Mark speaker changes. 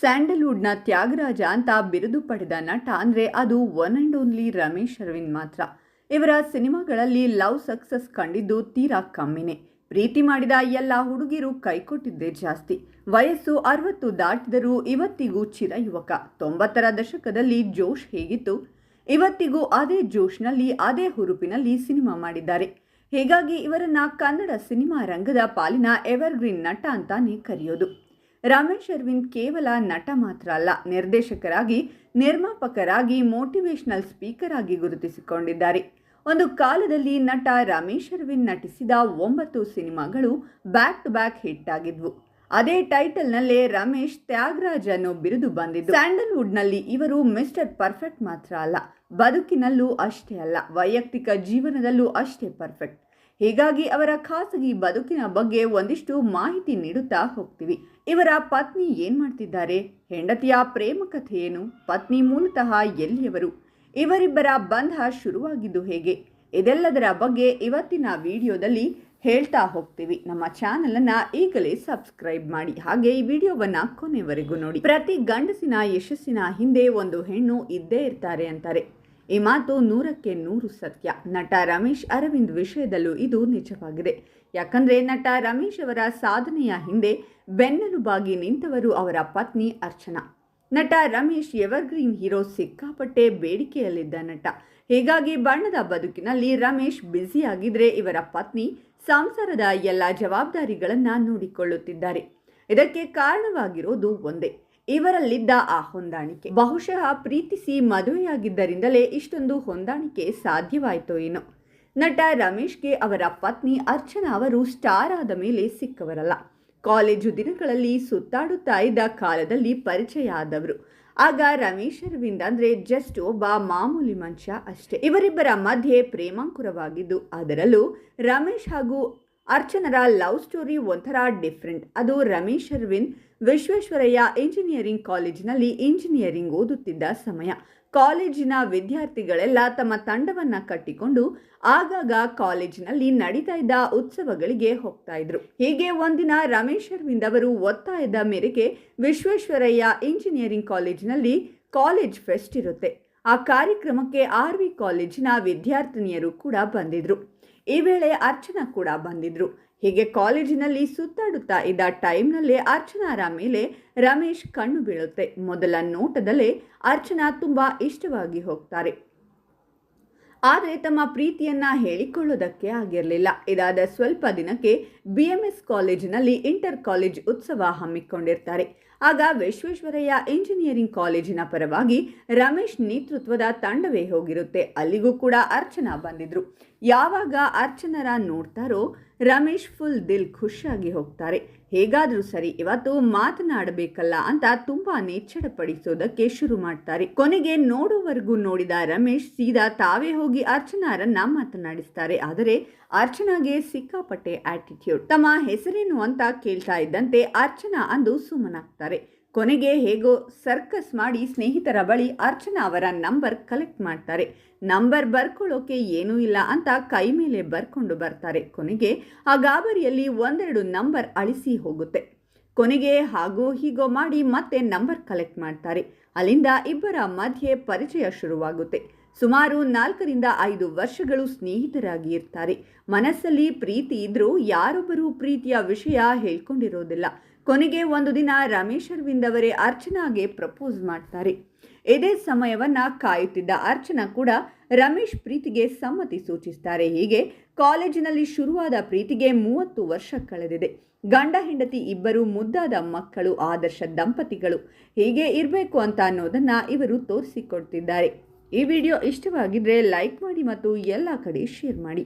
Speaker 1: ಸ್ಯಾಂಡಲ್ವುಡ್ನ ತ್ಯಾಗರಾಜ ಅಂತ ಬಿರುದು ಪಡೆದ ನಟ ಅಂದರೆ ಅದು one and only Ramesh Aravind ಮಾತ್ರ. ಇವರ ಸಿನಿಮಾಗಳಲ್ಲಿ ಲವ್ ಸಕ್ಸಸ್ ಕಂಡಿದ್ದು ತೀರಾ ಕಮ್ಮಿನೇ. ಪ್ರೀತಿ ಮಾಡಿದ ಎಲ್ಲ ಹುಡುಗಿರು ಕೈಕೊಟ್ಟಿದ್ದೇ ಜಾಸ್ತಿ. ವಯಸ್ಸು ಅರವತ್ತು ದಾಟಿದರೂ ಇವತ್ತಿಗೂ ಚಿರ ಯುವಕ. ತೊಂಬತ್ತರ ದಶಕದಲ್ಲಿ ಜೋಶ್ ಹೇಗಿತ್ತು? ಇವತ್ತಿಗೂ ಅದೇ ಜೋಶ್ನಲ್ಲಿ, ಅದೇ ಹುರುಪಿನಲ್ಲಿ ಸಿನಿಮಾ ಮಾಡಿದ್ದಾರೆ. ಹೀಗಾಗಿ ಇವರನ್ನ ಕನ್ನಡ ಸಿನಿಮಾ ರಂಗದ ಪಾಲಿನ ಎವರ್ಗ್ರೀನ್ ನಟ ಅಂತಾನೆ ಕರೆಯೋದು. ರಮೇಶ್ ಅರವಿಂದ್ ಕೇವಲ ನಟ ಮಾತ್ರ ಅಲ್ಲ, ನಿರ್ದೇಶಕರಾಗಿ, ನಿರ್ಮಾಪಕರಾಗಿ ಮೋಟಿವೇಶನಲ್ ಸ್ಪೀಕರ್ ಆಗಿ ಗುರುತಿಸಿಕೊಂಡಿದ್ದಾರೆ. ಒಂದು ಕಾಲದಲ್ಲಿ ನಟ ರಮೇಶ್ ಅರವಿಂದ್ ನಟಿಸಿದ ಒಂಬತ್ತು ಸಿನಿಮಾಗಳು ಬ್ಯಾಕ್ ಟು ಬ್ಯಾಕ್ ಹಿಟ್ ಆಗಿದ್ವು. ಅದೇ ಟೈಟಲ್ನಲ್ಲೇ ರಮೇಶ್ ತ್ಯಾಗರಾಜ್ ಅನ್ನೋ ಬಿರುದು ಬಂದಿದ್ದು. ಸ್ಯಾಂಡಲ್ವುಡ್ನಲ್ಲಿ ಇವರು ಮಿಸ್ಟರ್ ಪರ್ಫೆಕ್ಟ್ ಮಾತ್ರ ಅಲ್ಲ, ಬದುಕಿನಲ್ಲೂ ಅಷ್ಟೇ ಅಲ್ಲ, ವೈಯಕ್ತಿಕ ಜೀವನದಲ್ಲೂ ಅಷ್ಟೇ ಪರ್ಫೆಕ್ಟ್. ಹೀಗಾಗಿ ಅವರ ಖಾಸಗಿ ಬದುಕಿನ ಬಗ್ಗೆ ಒಂದಿಷ್ಟು ಮಾಹಿತಿ ನೀಡುತ್ತಾ ಹೋಗ್ತೀವಿ. ಇವರ ಪತ್ನಿ ಏನ್ ಮಾಡ್ತಿದ್ದಾರೆ? ಹೆಂಡತಿಯ ಪ್ರೇಮ ಕಥೆಯೇನು ಪತ್ನಿ ಮೂಲತಃ ಎಲ್ಲಿಯವರು? ಇವರಿಬ್ಬರ ಬಂಧ ಶುರುವಾಗಿದ್ದು ಹೇಗೆ? ಇದೆಲ್ಲದರ ಬಗ್ಗೆ ಇವತ್ತಿನ ವಿಡಿಯೋದಲ್ಲಿ ಹೇಳ್ತಾ ಹೋಗ್ತೀವಿ. ನಮ್ಮ ಚಾನಲನ್ನು ಈಗಲೇ ಸಬ್ಸ್ಕ್ರೈಬ್ ಮಾಡಿ. ಹಾಗೆ ಈ ವಿಡಿಯೋವನ್ನು ಕೊನೆವರೆಗೂ ನೋಡಿ. ಪ್ರತಿ ಗಂಡಸಿನ ಯಶಸ್ಸಿನ ಹಿಂದೆ ಒಂದು ಹೆಣ್ಣು ಇದ್ದೇ ಇರ್ತಾರೆ ಅಂತಾರೆ. ಈ ಮಾತು ನೂರಕ್ಕೆ ನೂರು ಸತ್ಯ. ನಟ ರಮೇಶ್ ಅರವಿಂದ್ ವಿಷಯದಲ್ಲೂ ಇದು ನಿಜವಾಗಿದೆ. ಯಾಕಂದ್ರೆ ನಟ ರಮೇಶ್ ಅವರ ಸಾಧನೆಯ ಹಿಂದೆ ಬೆನ್ನೆಲುಬಾಗಿ ನಿಂತವರು ಅವರ ಪತ್ನಿ ಅರ್ಚನಾ. ನಟ ರಮೇಶ್ ಎವರ್ಗ್ರೀನ್ ಹೀರೋ ಸಿಕ್ಕಾಪಟ್ಟೆ ಬೇಡಿಕೆಯಲ್ಲಿದ್ದ ನಟ. ಹೀಗಾಗಿ ಬಣ್ಣದ ಬದುಕಿನಲ್ಲಿ ರಮೇಶ್ ಬ್ಯುಸಿಯಾಗಿದ್ರೆ ಇವರ ಪತ್ನಿ ಸಂಸಾರದ ಎಲ್ಲ ಜವಾಬ್ದಾರಿಗಳನ್ನು ನೋಡಿಕೊಳ್ಳುತ್ತಿದ್ದಾರೆ. ಇದಕ್ಕೆ ಕಾರಣವಾಗಿರೋದು ಒಂದೇ. ಇವರಲ್ಲಿದ್ದ ಆ ಹೊಂದಾಣಿಕೆ. ಬಹುಶಃ ಪ್ರೀತಿಸಿ ಮದುವೆಯಾಗಿದ್ದರಿಂದಲೇ ಇಷ್ಟೊಂದು ಹೊಂದಾಣಿಕೆ ಸಾಧ್ಯವಾಯಿತೋ ಏನೋ. ನಟ ರಮೇಶ್ಗೆ ಅವರ ಪತ್ನಿ ಅರ್ಚನಾ ಅವರು ಸ್ಟಾರ್ ಆದ ಮೇಲೆ ಸಿಕ್ಕವರಲ್ಲ. ಕಾಲೇಜು ದಿನಗಳಲ್ಲಿ ಸುತ್ತಾಡುತ್ತಾ ಇದ್ದ ಕಾಲದಲ್ಲಿ ಪರಿಚಯ ಆದವರು. ಆಗ ರಮೇಶ್ ಅರವಿಂದ್ ಅಂದರೆ ಜಸ್ಟ್ ಒಬ್ಬ ಮಾಮೂಲಿ ಮನುಷ್ಯ ಅಷ್ಟೇ. ಇವರಿಬ್ಬರ ಮಧ್ಯೆ ಪ್ರೇಮಾಂಕುರವಾಗಿದ್ದು, ಅದರಲ್ಲೂ ರಮೇಶ್ ಹಾಗೂ ಅರ್ಚನರ ಲವ್ ಸ್ಟೋರಿ ಒಂಥರ ಡಿಫ್ರೆಂಟ್. ಅದು ರಮೇಶ್ ಅರವಿಂದ್, ವಿಶ್ವೇಶ್ವರಯ್ಯ ಇಂಜಿನಿಯರಿಂಗ್ ಕಾಲೇಜಿನಲ್ಲಿ ಇಂಜಿನಿಯರಿಂಗ್ ಓದುತ್ತಿದ್ದ ಸಮಯ. ಕಾಲೇಜಿನ ವಿದ್ಯಾರ್ಥಿಗಳೆಲ್ಲ ತಮ್ಮ ತಂಡವನ್ನ ಕಟ್ಟಿಕೊಂಡು ಆಗಾಗ ಕಾಲೇಜಿನಲ್ಲಿ ನಡೀತಾ ಇದ್ದ ಉತ್ಸವಗಳಿಗೆ ಹೋಗ್ತಾ ಇದ್ರು. ಹೀಗೆ ಒಂದಿನ ರಮೇಶ್ ಅರವಿಂದ್ ಅವರು ಒತ್ತಾಯದ ಮೇರೆಗೆ ವಿಶ್ವೇಶ್ವರಯ್ಯ ಇಂಜಿನಿಯರಿಂಗ್ ಕಾಲೇಜಿನಲ್ಲಿ ಕಾಲೇಜ್ ಫೆಸ್ಟ್ ಇರುತ್ತೆ. ಆ ಕಾರ್ಯಕ್ರಮಕ್ಕೆ ಆರ್ ವಿ ಕಾಲೇಜಿನ ವಿದ್ಯಾರ್ಥಿನಿಯರು ಕೂಡ ಬಂದಿದ್ರು. ಈ ವೇಳೆ ಅರ್ಚನಾ ಕೂಡ ಬಂದಿದ್ರು. ಹೀಗೆ ಕಾಲೇಜಿನಲ್ಲಿ ಸುತ್ತಾಡುತ್ತಾ ಇದ್ದ ಟೈಮ್ನಲ್ಲೇ ಅರ್ಚನಾರ ಮೇಲೆ ರಮೇಶ್ ಕಣ್ಣು ಬೀಳುತ್ತೆ. ಮೊದಲ ನೋಟದಲ್ಲೇ ಅರ್ಚನಾ ತುಂಬ ಇಷ್ಟವಾಗಿ ಹೋಗ್ತಾರೆ. ಆದರೆ ತಮ್ಮ ಪ್ರೀತಿಯನ್ನ ಹೇಳಿಕೊಳ್ಳೋದಕ್ಕೆ ಆಗಿರಲಿಲ್ಲ. ಇದಾದ ಸ್ವಲ್ಪ ದಿನಕ್ಕೆ ಬಿ ಎಂ ಎಸ್ ಕಾಲೇಜಿನಲ್ಲಿ ಇಂಟರ್ ಕಾಲೇಜ್ ಉತ್ಸವ ಹಮ್ಮಿಕೊಂಡಿರ್ತಾರೆ. ಆಗ ವಿಶ್ವೇಶ್ವರಯ್ಯ ಇಂಜಿನಿಯರಿಂಗ್ ಕಾಲೇಜಿನ ಪರವಾಗಿ ರಮೇಶ್ ನೇತೃತ್ವದ ತಂಡವೇ ಹೋಗಿರುತ್ತೆ. ಅಲ್ಲಿಗೂ ಕೂಡ ಅರ್ಚನಾ ಬಂದಿದ್ರು. ಯಾವಾಗ ಅರ್ಚನರ ನೋಡ್ತಾರೋ ರಮೇಶ್ ಫುಲ್ ದಿಲ್ ಖುಷಿಯಾಗಿ ಹೋಗ್ತಾರೆ. ಹೇಗಾದರೂ ಸರಿ ಇವತ್ತು ಮಾತನಾಡಬೇಕಲ್ಲ ಅಂತ ತುಂಬಾನೇ ಚಡಪಡಿಸೋದಕ್ಕೆ ಶುರು ಮಾಡ್ತಾರೆ. ಕೊನೆಗೆ ನೋಡೋವರೆಗೂ ನೋಡಿದ ರಮೇಶ್ ಸೀದಾ ತಾವೇ ಹೋಗಿ ಅರ್ಚನಾರನ್ನ ಮಾತನಾಡಿಸ್ತಾರೆ. ಆದರೆ ಅರ್ಚನಾಗೆ ಸಿಕ್ಕಾಪಟ್ಟೆ ಆಟಿಟ್ಯೂಡ್ ತಮ್ಮ ಹೆಸರೇನು ಅಂತ ಕೇಳ್ತಾ ಇದ್ದಂತೆ ಅರ್ಚನಾ ಅಂದು ಸುಮ್ಮನಾಗ್ತಾರೆ. ಕೊನೆಗೆ ಹೇಗೋ ಸರ್ಕಸ್ ಮಾಡಿ ಸ್ನೇಹಿತರ ಬಳಿ ಅರ್ಚನಾ ಅವರ ನಂಬರ್ ಕಲೆಕ್ಟ್ ಮಾಡ್ತಾರೆ. ನಂಬರ್ ಬರ್ಕೊಳ್ಳೋಕೆ ಏನೂ ಇಲ್ಲ ಅಂತ ಕೈ ಮೇಲೆ ಬರ್ಕೊಂಡು ಬರ್ತಾರೆ. ಕೊನೆಗೆ ಆ ಗಾಬರಿಯಲ್ಲಿ ಒಂದೆರಡು ನಂಬರ್ ಅಳಿಸಿ ಹೋಗುತ್ತೆ. ಕೊನೆಗೆ ಹಾಗೋ ಹೀಗೋ ಮಾಡಿ ಮತ್ತೆ ನಂಬರ್ ಕಲೆಕ್ಟ್ ಮಾಡ್ತಾರೆ. ಅಲ್ಲಿಂದ ಇಬ್ಬರ ಮಧ್ಯೆ ಪರಿಚಯ ಶುರುವಾಗುತ್ತೆ. ಸುಮಾರು ನಾಲ್ಕರಿಂದ ಐದು ವರ್ಷಗಳು ಸ್ನೇಹಿತರಾಗಿ ಇರ್ತಾರೆ. ಮನಸ್ಸಲ್ಲಿ ಪ್ರೀತಿ ಇದ್ರೂ ಯಾರೊಬ್ಬರೂ ಪ್ರೀತಿಯ ವಿಷಯ ಹೇಳ್ಕೊಂಡಿರೋದಿಲ್ಲ. ಕೊನೆಗೆ ಒಂದು ದಿನ ರಮೇಶ್ ಅರವಿಂದ್ ಅವರೇ ಅರ್ಚನಾಗೆ ಪ್ರಪೋಸ್ ಮಾಡ್ತಾರೆ. ಇದೇ ಸಮಯವನ್ನ ಕಾಯುತ್ತಿದ್ದ ಅರ್ಚನಾ ಕೂಡ ರಮೇಶ್ ಪ್ರೀತಿಗೆ ಸಮ್ಮತಿ ಸೂಚಿಸ್ತಾರೆ. ಹೀಗೆ ಕಾಲೇಜಿನಲ್ಲಿ ಶುರುವಾದ ಪ್ರೀತಿಗೆ ಮೂವತ್ತು ವರ್ಷ ಕಳೆದಿದೆ. ಗಂಡ, ಹೆಂಡತಿ ಇಬ್ಬರು, ಮುದ್ದಾದ ಮಕ್ಕಳು, ಆದರ್ಶ ದಂಪತಿಗಳು ಹೀಗೆ ಇರಬೇಕು ಅಂತ ಅನ್ನೋದನ್ನ ಇವರು ತೋರಿಸಿಕೊಡ್ತಿದ್ದಾರೆ. ಈ ವಿಡಿಯೋ ಇಷ್ಟವಾಗಿದ್ರೆ ಲೈಕ್ ಮಾಡಿ ಮತ್ತು ಎಲ್ಲ ಕಡೆ ಶೇರ್ ಮಾಡಿ.